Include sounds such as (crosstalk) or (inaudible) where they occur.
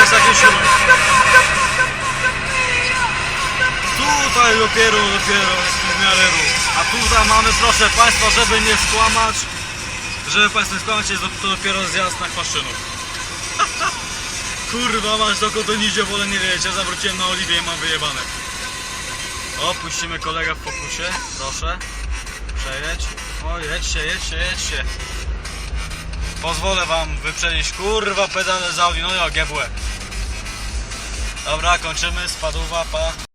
jest jakieś. Tutaj dopiero, dopiero w miarę ruch. A tutaj mamy, proszę Państwa, żeby nie skłamać, żeby Państwo nie skłamać, jest to dopiero zjazd na Chwaszczynów. (laughs) Kurwa, masz dokąd to idzie, wolę nie wiedzieć. Ja zawróciłem na Oliwie i mam wyjebane. O, puścimy kolegę w fokusie, proszę. Przejedź. O, jedźcie, jedźcie, jedźcie. Pozwolę wam wyprzedzić, kurwa, pedale z Audi, no ja GW. Dobra, kończymy, spadłowa, pa.